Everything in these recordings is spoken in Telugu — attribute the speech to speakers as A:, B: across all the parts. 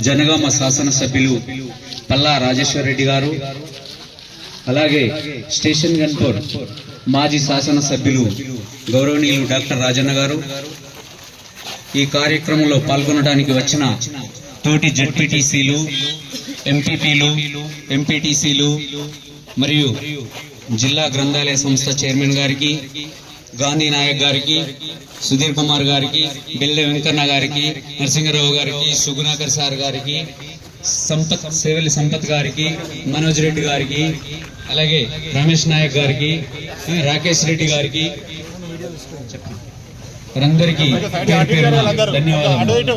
A: జనగామ శాసనసభ్యులు పల్లా రాజేశ్వర్ రెడ్డి గారు అలాగే స్టేషన్ గన్పూర్ మాజీ శాసనసభ్యులు గౌరవనీయులు డాక్టర్ రాజన్న గారు ఈ కార్యక్రమంలో పాల్గొనడానికి వచ్చిన తోటి జడ్పీటీసీలు ఎంపీపీలు ఎంపీటీసీలు మరియు జిల్లా గ్రంథాలయ సంస్థ చైర్మన్ గారికి గాంధీ నాయక్ గారికి సుధీర్ కుమార్ గారికి బెల్లె వెంకన్న గారికి నరసింహరావు గారికి సుగుణాకర్ సార్ గారికి సంపత్ సేవలి సంపత్ గారికి మనోజ్ రెడ్డి గారికి అలాగే రమేష్ నాయక్ గారికి రాకేష్ రెడ్డి గారికి వారందరికీ ధన్యవాదాలు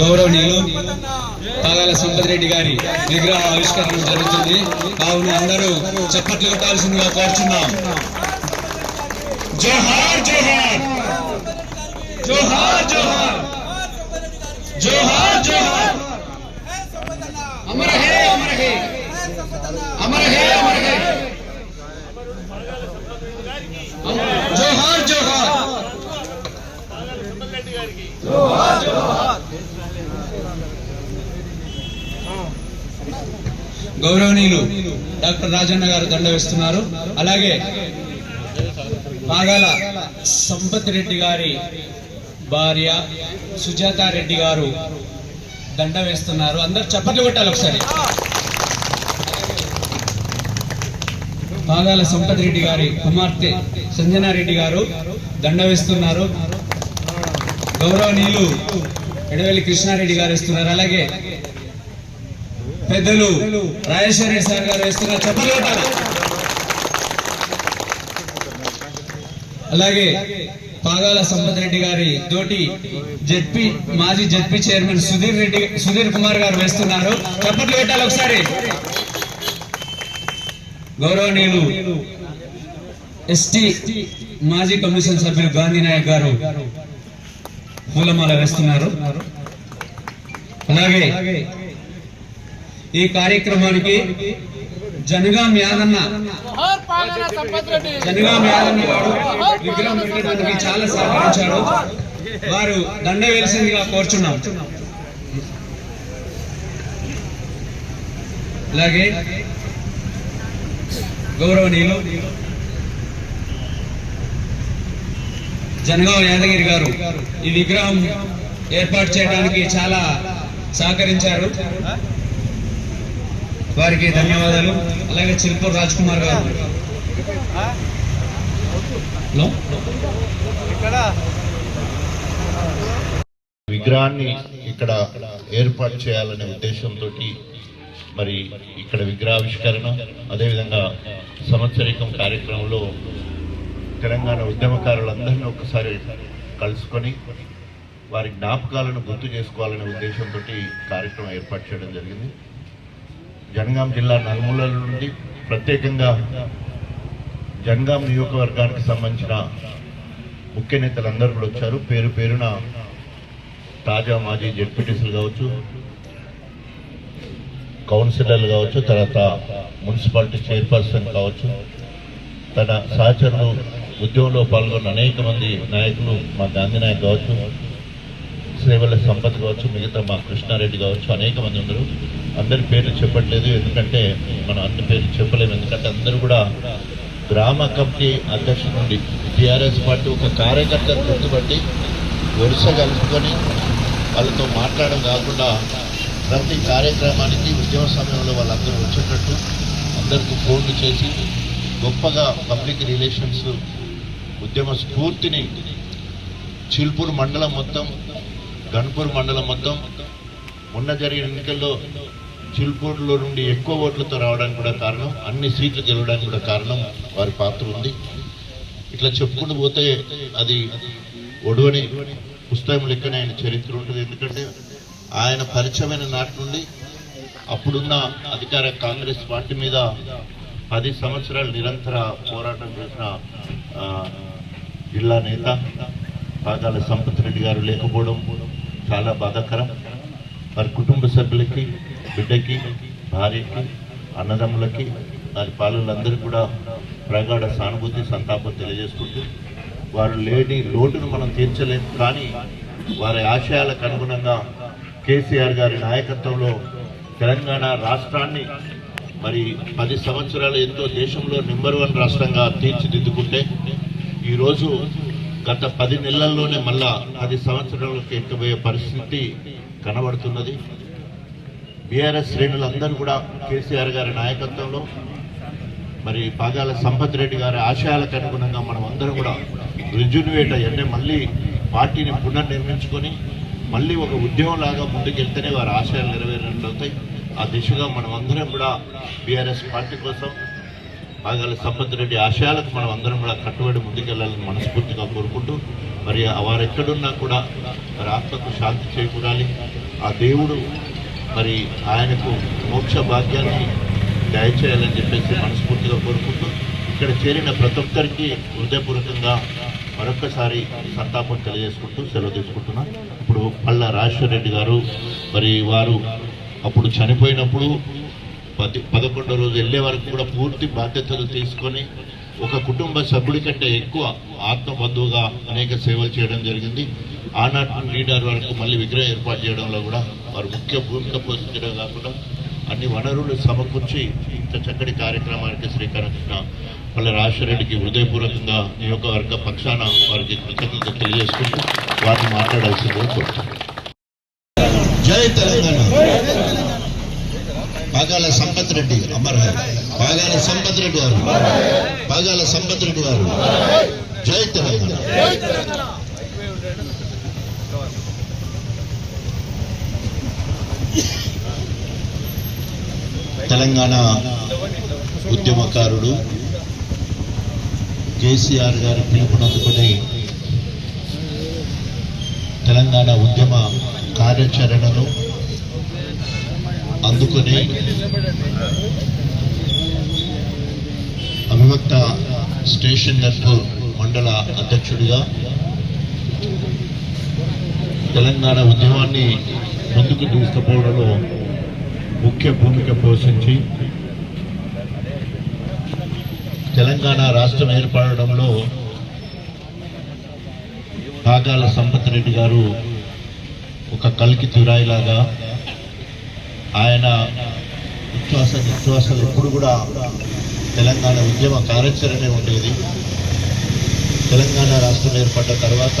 A: గౌరవనీయులు పాగాల సంపత్ రెడ్డి గారి విగ్రహ ఆవిష్కరణ జరుగుతుంది. కావున అందరూ చప్పట్లు కొట్టాల్సిందిగా కోరుచున్నాం. జోహార్ జోహార్! జోహార్ జోహార్! జోహార్ జోహార్! అమర హే అమర హే అమర హే అమర హే జోహార్ జోహార్! గౌరవనీయులు డాక్టర్ రాజన్న గారు దండ వేస్తున్నారు. అలాగే నాగాల సంపత్ రెడ్డి గారి భార్య సుజాత రెడ్డి గారు దండ వేస్తున్నారు. అందరు చప్పట్లు కొట్టాలి ఒకసారి. పాగాల సంపత్ రెడ్డి గారి కుమార్తె సంజనారెడ్డి గారు దండ వేస్తున్నారు. గౌరవనీయులు ఎడవెల్లి కృష్ణారెడ్డి గారు వేస్తున్నారు. అలాగే పెద్దలు రాజేశ్వరి సార్ గారు వేస్తున్నారు చెప్పలు అలాగే పాగాల సంపత్ రెడ్డి గారి తోటి జడ్పీ మాజీ జడ్పీ చైర్మన్ సుధీర్ రెడ్డి సుధీర్ కుమార్ గారు వేస్తున్నారు. చప్పట్లు పెట్టాలి ఒకసారి. గౌరవనీయులు ఎస్టీ మాజీ కమిషన్ సభ్యులు గాంధీ నాయక్ గారు పూలమాల వేస్తున్నారు. అలాగే ఈ కార్యక్రమానికి జనగాం యాదన్న జనగాం యాదన్న గారు విగ్రహం పెట్టడానికి చాలా సహకరించారు. వారు దండ వేసిందిగా కోరుచున్నాం. అలాగే గౌరవనీయులు జనగాం యాదగిరి గారు ఈ విగ్రహం ఏర్పాటు చేయడానికి చాలా సహకరించారు. వారికి ధన్యవాదాలు. అలాగే చిల్పూర్ రాజ్ కుమార్ గారు. హలో?
B: ఇక్కడ
C: విగ్రహాన్ని ఇక్కడ ఏర్పాటు చేయాలనే ఉద్దేశంతో మరి ఇక్కడ విగ్రహావిష్కరణ అదేవిధంగా సంవత్సరికం కార్యక్రమంలో తెలంగాణ ఉద్యమకారులందరినీ ఒక్కసారి కలుసుకొని వారి జ్ఞాపకాలను గుర్తు చేసుకోవాలనే ఉద్దేశంతో కార్యక్రమం ఏర్పాటు చేయడం జరిగింది. జనగాం జిల్లా నలుమూలల నుండి ప్రత్యేకంగా జనగాం నియోజకవర్గానికి సంబంధించిన ముఖ్య నేతలందరూ కూడా వచ్చారు. పేరు పేరున తాజా మాజీ జడ్పీటీసీలు కావచ్చు కౌన్సిలర్లు కావచ్చు తర్వాత మున్సిపాలిటీ చైర్పర్సన్ కావచ్చు. తన సహచరులు ఉద్యమంలో పాల్గొన్న అనేక మంది నాయకులు మా గాంధీ నాయక్ కావచ్చు. సేవల సంపత్ కావచ్చు మిగతా మా కృష్ణారెడ్డి కావచ్చు అనేక మంది ఉన్నారు. అందరి పేర్లు చెప్పట్లేదు ఎందుకంటే మనం అందరి పేర్లు చెప్పలేము. ఎందుకంటే అందరూ కూడా గ్రామ కమిటీ అధ్యక్షుడు నుండి టీఆర్ఎస్ పార్టీ ఒక కార్యకర్తను గుర్తుపట్టి వరుస కలుపుకొని వాళ్ళతో మాట్లాడడం కాకుండా ప్రతి కార్యక్రమానికి ఉద్యమ సమయంలో వాళ్ళందరూ వచ్చేటట్టు అందరికీ ఫోన్లు చేసి గొప్పగా పబ్లిక్ రిలేషన్స్ ఉద్యమ స్ఫూర్తిని చిల్పూర్ మండలం మొత్తం గన్పూర్ మండలం మొత్తం మొన్న జరిగిన ఎన్నికల్లో చిల్పూర్లో నుండి ఎక్కువ ఓట్లతో రావడానికి కూడా కారణం అన్ని సీట్లు గెలవడానికి కూడా కారణం వారి పాత్ర ఉంది. ఇట్లా చెప్పుకుంటూ పోతే అది ఒడవని పుస్తకం లెక్కనే ఆయన చరిత్ర ఉంటుంది. ఎందుకంటే ఆయన పరిచయమైన నాటి నుండి అప్పుడున్న అధికార కాంగ్రెస్ పార్టీ మీద పది సంవత్సరాలు నిరంతర పోరాటం చేసిన జిల్లా నేత పాదాల సంపత్ రెడ్డి గారు లేకపోవడం చాలా బాధాకరం. వారి కుటుంబ సభ్యులకి బిడ్డకి భార్యకి అన్నదమ్ములకి వారి పాలకులందరికీ కూడా ప్రగాఢ సానుభూతి సంతాపం తెలియజేసుకుంటూ వారు లేని లోటును మనం తీర్చలేము కానీ వారి ఆశయాలకు అనుగుణంగా కేసీఆర్ గారి నాయకత్వంలో తెలంగాణ రాష్ట్రాన్ని మరి పది సంవత్సరాలు ఎంతో దేశంలో నెంబర్ వన్ రాష్ట్రంగా తీర్చిదిద్దుకుంటే ఈరోజు గత పది నెలల్లోనే మళ్ళా పది సంవత్సరాలకు ఎక్కబోయే పరిస్థితి కనబడుతున్నది. బీఆర్ఎస్ శ్రేణులందరూ కూడా కేసీఆర్ గారి నాయకత్వంలో మరి పాగాల సంపత్ రెడ్డి గారి ఆశయాలకు అనుగుణంగా మనం అందరం కూడా రిజ్యూనివేట్ అయ్యి అంటే మళ్ళీ పార్టీని పునర్నిర్మించుకొని మళ్ళీ ఒక ఉద్యమంలాగా ముందుకెళ్తేనే వారి ఆశయాలు నెరవేరినట్లు అవుతాయి ఆ దిశగా మనం అందరం కూడా బీఆర్ఎస్ పార్టీ కోసం పాగాల సంపత్ రెడ్డి ఆశయాలకు మనం అందరం కూడా కట్టుబడి ముందుకెళ్ళాలని మనస్ఫూర్తిగా కోరుకుంటూ మరి వారు ఎక్కడున్నా కూడా మరి ఆత్మకు శాంతి చేకూరాలి. ఆ దేవుడు మరి ఆయనకు మోక్ష భాగ్యాన్ని దయచేయాలని చెప్పేసి మనస్ఫూర్తిగా కోరుకుంటూ ఇక్కడ చేరిన ప్రతి ఒక్కరికి హృదయపూర్వకంగా మరొక్కసారి సంతాపం తెలియజేసుకుంటూ సెలవు తీసుకుంటున్నా. ఇప్పుడు పళ్ళ రాజశేఖర రెడ్డి గారు మరి వారు అప్పుడు చనిపోయినప్పుడు పది పదకొండో రోజు వెళ్ళే వరకు కూడా పూర్తి బాధ్యతలు తీసుకొని ఒక కుటుంబ సభ్యుడి కంటే ఎక్కువ ఆత్మబంధువుగా అనేక సేవలు చేయడం జరిగింది. ఆనాటి లీడర్ వరకు మళ్ళీ విగ్రహం ఏర్పాటు చేయడంలో కూడా వారు ముఖ్య భూమిక పోషించడం కాకుండా అన్ని వనరులు సమకూర్చి ఇంత చక్కటి కార్యక్రమానికి శ్రీకారం చుట్టిన పల్లె రాజశేఖరెడ్డికి హృదయపూర్వకంగా నియోజకవర్గ పక్షాన వారికి కృతజ్ఞత తెలియజేసుకుంటూ వారిని మాట్లాడాల్సిందే కోరుతున్నాను. జై తెలంగాణ. పాగాల సంపత్ రెడ్డి అమర్ పాగాల సంపత్ రెడ్డి గారు. పాగాల సంపత్ రెడ్డి గారు. జై తెలంగాణ. తెలంగాణ ఉద్యమకారుడు కేసీఆర్ గారి పిలుపునందుకుని తెలంగాణ ఉద్యమ అవివక్త స్టేషన్ గన్పూర్ మండల అధ్యక్షుడిగా తెలంగాణ ఉద్యమాన్ని ముందుకు తీసుకుపోవడంలో ముఖ్య భూమిక పోషించి తెలంగాణ రాష్ట్రం ఏర్పడడంలో పాగాల సంపత్ రెడ్డి గారు ఒక కలికి తురాయిలాగా ఆయన విశ్వాస నిశ్వాసాలు ఎప్పుడు కూడా తెలంగాణ ఉద్యమ కార్యాచరణే ఉండేది. తెలంగాణ రాష్ట్రం ఏర్పడ్డ తర్వాత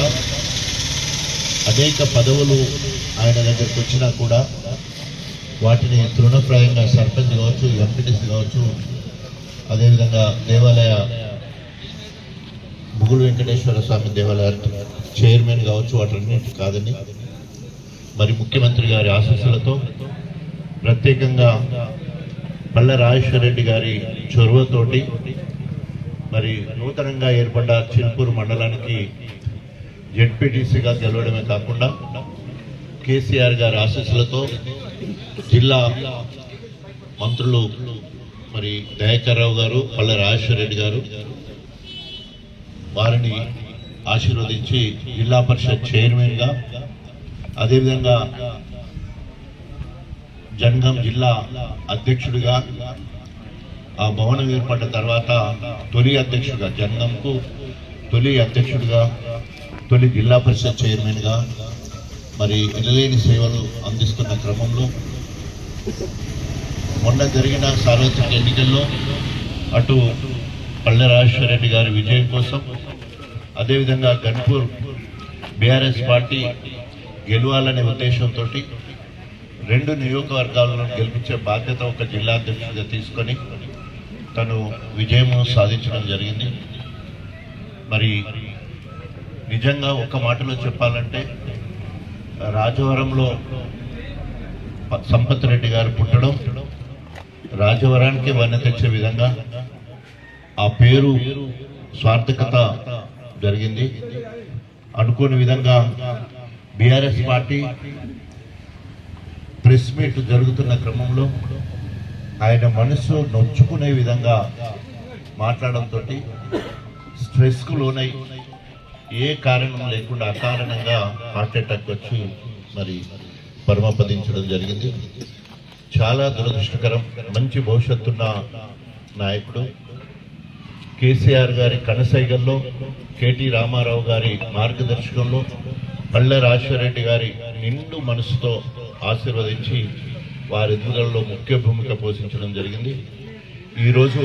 C: అనేక పదవులు ఆయన దగ్గరికి వచ్చినా కూడా వాటిని తృణప్రాయంగా సర్పంచ్ కావచ్చు ఎంపీటీసీ కావచ్చు అదేవిధంగా దేవాలయ ముగులు వెంకటేశ్వర స్వామి దేవాలయ చైర్మన్ కావచ్చు వాటన్నిటి కాదని మరి ముఖ్యమంత్రి గారి ఆశీస్సులతో ప్రత్యేకంగా పల్లె రాజేశ్వర రెడ్డి గారి చొరవతోటి మరి నూతనంగా ఏర్పడ్డ చిల్పూరు మండలానికి జెడ్పీటీసీగా గెలవడమే కాకుండా కేసీఆర్ గారి ఆశీస్సులతో జిల్లా మంత్రులు మరి దయాకర్ రావు గారు పల్లె రాజేశ్వర రెడ్డి గారు వారిని ఆశీర్వదించి జిల్లా పరిషత్ చైర్మన్గా అదేవిధంగా జనగాం జిల్లా అధ్యక్షుడిగా ఆ భవనం ఏర్పడ్డ తర్వాత తొలి అధ్యక్షుడిగా జనగాంకు తొలి అధ్యక్షుడిగా తొలి జిల్లా పరిషత్ చైర్మన్గా మరి ఎనలేని సేవలు అందిస్తున్న క్రమంలో మొన్న జరిగిన సార్వత్రిక ఎన్నికల్లో అటు పల్లె రాజేశ్వర రెడ్డి గారి విజయం కోసం అదేవిధంగా గన్పూర్ బీఆర్ఎస్ పార్టీ గెలవాలనే ఉద్దేశంతో రెండు నియోజకవర్గాలను గెలిపించే బాధ్యత ఒక జిల్లా అధ్యక్షుడిగా తీసుకొని తను విజయం సాధించడం జరిగింది. మరి నిజంగా ఒక మాటలో చెప్పాలంటే రాజవరంలో సంపత్ రెడ్డి గారు పుట్టడం రాజవరానికి వన్నె తెచ్చే విధంగా ఆ పేరు స్వార్థకత జరిగింది. అనుకోని విధంగా బీఆర్ఎస్ పార్టీ ప్రెస్ మీట్ జరుగుతున్న క్రమంలో ఆయన మనసు నొచ్చుకునే విధంగా మాట్లాడంతో స్ట్రెస్కు లోనై ఏ కారణం లేకుండా అకారణంగా హార్ట్ అటాక్ వచ్చి మరి పరమపదించడం జరిగింది. చాలా దురదృష్టకరం. మంచి భవిష్యత్తున్న నాయకుడు. కేసీఆర్ గారి కనసైగల్లో కేటీ రామారావు గారి మార్గదర్శకంలో పల్లె రాజశేఖరరెడ్డి గారి నిండు మనసుతో ఆశీర్వదించి వారి ఎదుగుదలలో ముఖ్య భూమిక పోషించడం జరిగింది. ఈరోజు